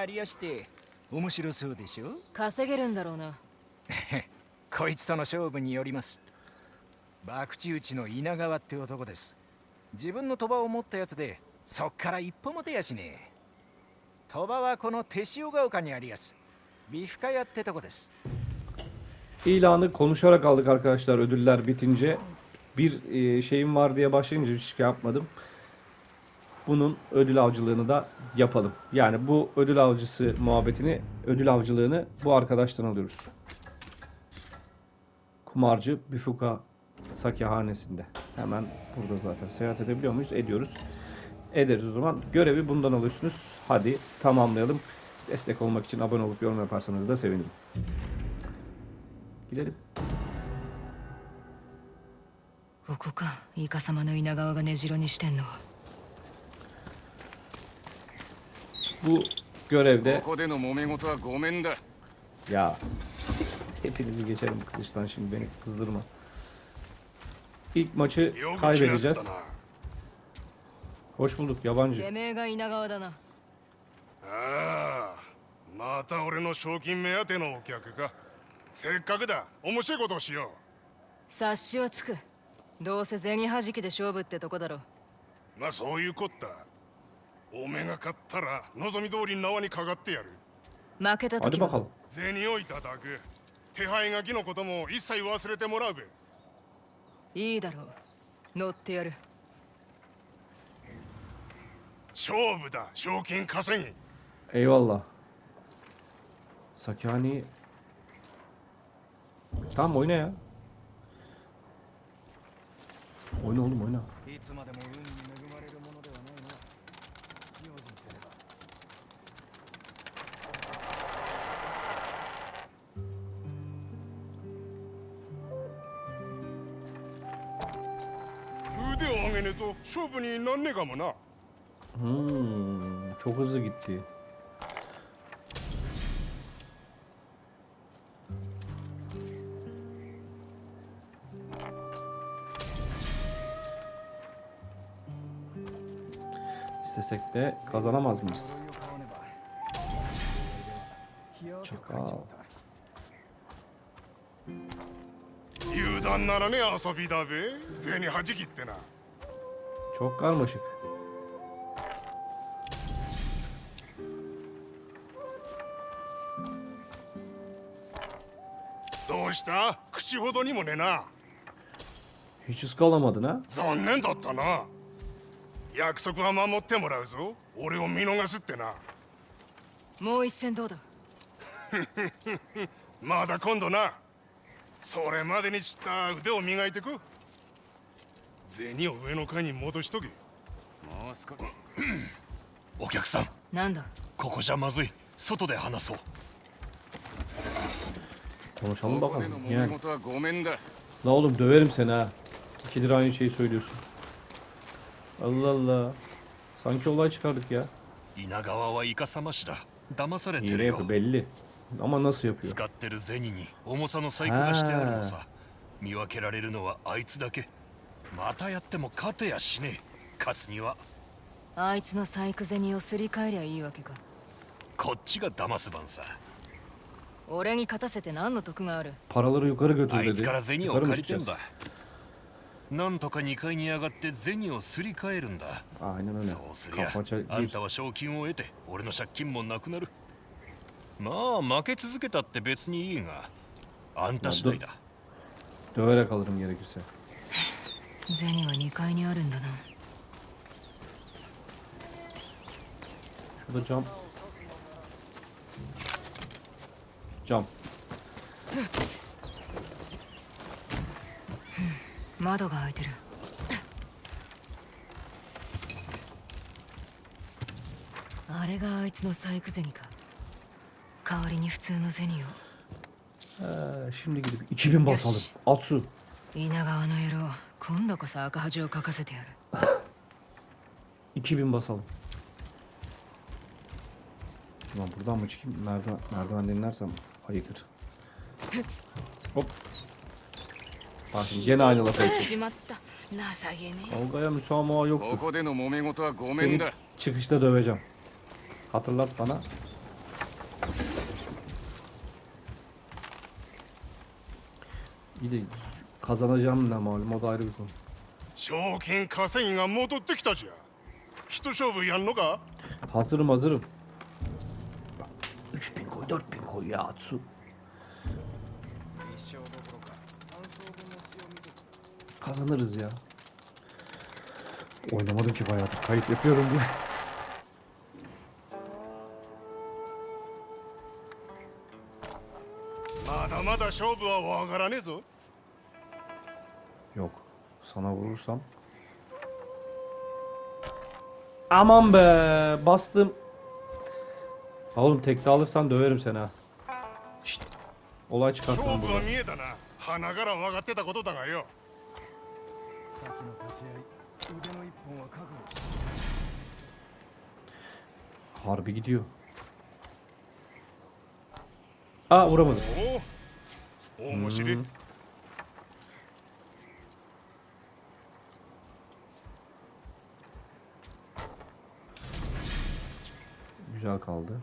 がありやして面白そうでしょ？稼げるんだろうな。こいつとの勝負によります。博打打ちの稲川って男です。自分の賭場を持ったやつでそっから一歩も出やしねえ。賭場はこの手塩ヶ丘にありやす。ビフカ屋ってとこです。İlanı konuşarak aldık arkadaşlar. Ödüller bitince. Bir e, şeyim var diye başlayınca hiç şey yapmadım. Bunun ödül avcılığını da yapalım. Yani bu ödül avcısı muhabbetini, ödül avcılığını bu arkadaştan alıyoruz. Kumarcı Bifuka Sakihanesi'nde. Hemen burada zaten. Seyahat edebiliyor muyuz? Ediyoruz. Ederiz o zaman. Görevi bundan alıyorsunuz. Hadi tamamlayalım. Destek olmak için abone olup yorum yaparsanız da sevinirim. Gidelim. ここかイカ様の稲川が根城にしてんのは Bu görevde ここでの揉め事はごめんだ。Ya hepinizi geçerim kılıçtan şimdi beni kızdırma. İlk maçı kaybedeceğiz. ったな Hoş bulduk yabancı. てめえが稲川だなああまた俺の賞金目当てのお客かせっかくだ。面白いことをしよ察しはつく。どうせ銭弾きで勝負ってとこだろう。まあそういうこったおめが勝ったら望み通り縄にかかってやる負けた時は bakalım. 銭をいただく手配書きのことも一切忘れてもらうべいいだろう乗ってやる勝負だ賞金稼ぎ Eyvallah. Sakani. Tamam oyna ya. Oyna oğlum oyna. いつまでも運に 경우에도 수분이 넣네가 뭐나. Hmm, çok hızlı gitti. İstesek de kazanamaz mıyız? Çakal. 유단 나라네 아서비다베 제니 하지 기때나. Çok karmaşık. どうした口ほどにもねえな Hiç ıskalamadın ha? 残念だったな約束は守ってもらうぞ俺を見逃すってなもう一戦どうだまだ今度なそれまでに知った腕を磨いてく銭を上の階に戻しとけもう少しお客さんなんだここじゃまずい外で話そう Konuşalım bakalım. Yani. La oğlum döverim seni ha. İkidir aynı şeyi söylüyorsun. Allah Allah. Sanki olay çıkardık ya. Inagawa wa ikasamashi da. Damasareteru yo. Yapıyor, belli. Ama nasıl yapıyor? Skatteru zeni ni omosa no saiku ga shite aru no sa. Miwakerarelu no wa aitsu dake. またやっても勝てやしねえ。勝つには。あいつの細工銭をすり替えりゃいいわけか。こっちが騙す番さ。俺に勝たせて何の得がある？あい.つから銭を借りてん?だなんとか2階に上がって銭をすり替えるんだ.そうすりゃあんたは賞金を得て俺の借金もなくなる。まあ負け続けたって別にいいがあんた次第だ。döverek alırım gerekirse. 銭は2階にあるんだな Şurada cam. Cam. 窓が開いてるあれがあいつの細工銭か代わりに普通の銭を Ee, şimdi gidip 2000 basalım. Atsu. 稲川の野郎今度こそ赤恥をかかせてやる2000 basalım. Ulan buradan mı çıkayım? Merdiven, merdiven dinlersem ayıkır. Hop. Bak şimdi gene aynı lafa ettim. 始まった情けね Kavgaya müsamaha こ yoktur. こでの揉め事はごめん Seni だ çıkışta döveceğim. Hatırlat bana. İyi de kazanacağım ne malum o da ayrı bir konu. 賞金稼ぎが戻ってきたじゃ一勝負やんのか Hazırım hazırım. 3000 koy 4000 koy ya Atsu. 一生どころか三層分の血を見て Kazanırız ya. Oynamadım ki bayağıdır kayıt yapıyorum diye. まだまだ勝負はわからねえぞ Yok. sana vurursam. Aman be bastım. Oğlum tekte alırsan döverim seni ha. Şşt. Olay çıkarttım burada. Harbi gidiyor. Aa vuramadım. Hmm. Güzel kaldı.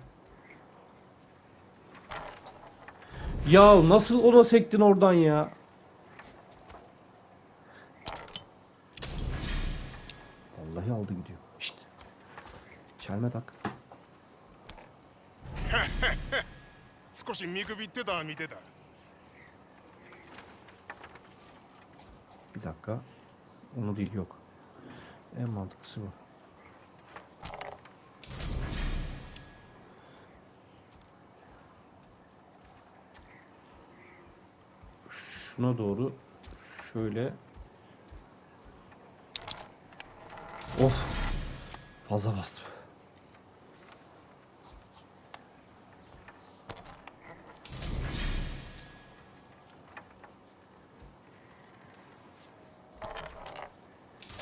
Ya nasıl ona sektin oradan ya? Vallahi aldı gidiyor. Şşt. Çelme tak. 少し見くびってた見てた Bir dakika. Onu değil yok. En mantıklısı bu. Şuna doğru şöyle Of fazla bastım.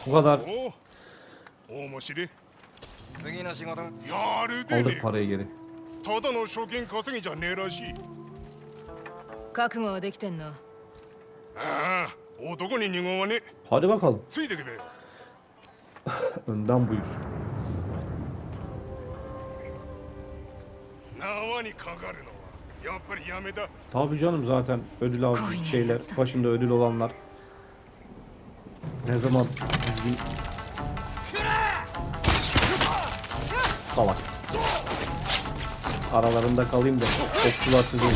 Bu kadar おお面白い次の仕事やるでね aldık parayı geri. ただの賞金稼ぎじゃねえらしい覚悟はできてんの Hadi bakalım. Önden buyur. Tabii canım zaten ödül aldı. Şeyler başında ödül olanlar. Ne zaman düzgün salak. Aralarında kalayım da okçular sizin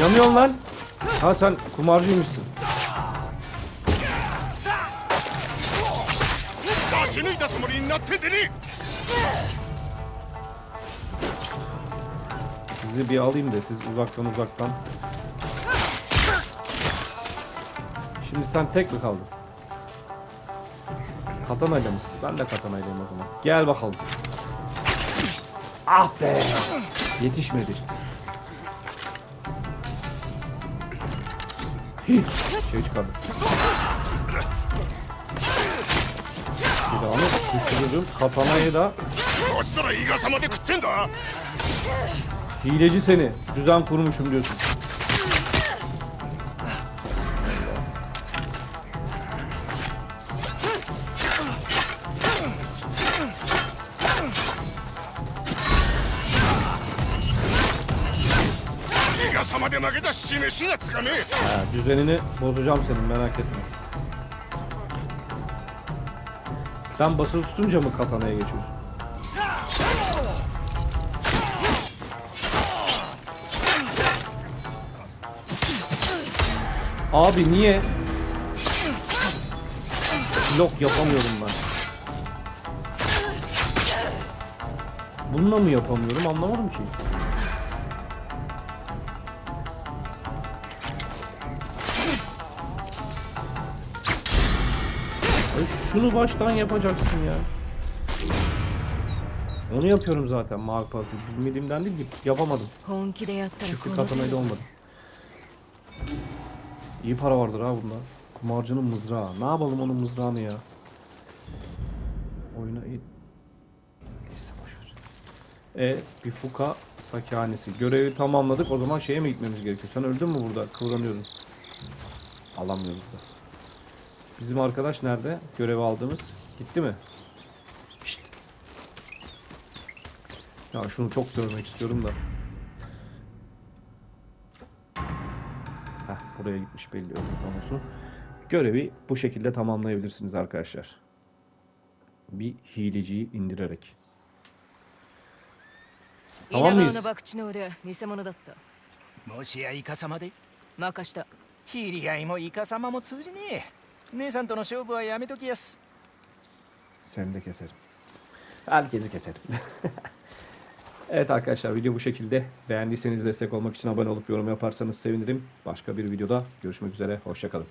Yanıyorsun lan. Ha sen kumarcıymışsın. Sizi bir alayım da siz uzaktan uzaktan. Şimdi sen tek mi kaldın? Katanayla mısın? Ben de katanaylıyım o zaman. Gel bakalım. Ah be! Yetişmedi. şey çıkardı. Silahını düşürürüm. Katanayı da. Hileci seni. Düzen kurmuşum diyorsun. 伊賀様で負けた示しがつかねえ Ha, düzenini bozacağım senin merak etme. Sen basılı tutunca mı katanaya geçiyorsun? Abi niye? Blok yapamıyorum ben. Bununla mı yapamıyorum anlamadım ki. şunu baştan yapacaksın ya. Onu yapıyorum zaten mavi parti. Bilmediğimden değil yapamadım. Şifre katamayla olmadı. İyi para vardır ha bunda. Kumarcının mızrağı. Ne yapalım onun mızrağını ya? Oyuna iyi. Neyse boşver. E bir fuka sakihanesi. Görevi tamamladık. O zaman şeye mi gitmemiz gerekiyor? Sen öldün mü burada? Kıvranıyordun. Alamıyoruz da. Bizim arkadaş nerede? Görevi aldığımız. Gitti mi? Ya şunu çok görmek istiyorum da. Heh, buraya gitmiş belli ödül konusu. Görevi bu şekilde tamamlayabilirsiniz arkadaşlar. Bir hileciyi indirerek. 稲 Tamam 川 mıyız? の博打の腕偽物だったもしやイカ様で任した知り合いもイカ様も通じねえ 姉さんとの勝負はやめときやす Seni de keserim. Herkesi keserim. evet arkadaşlar video bu şekilde. Beğendiyseniz destek olmak için abone olup yorum yaparsanız sevinirim. Başka bir videoda görüşmek üzere. Hoşçakalın.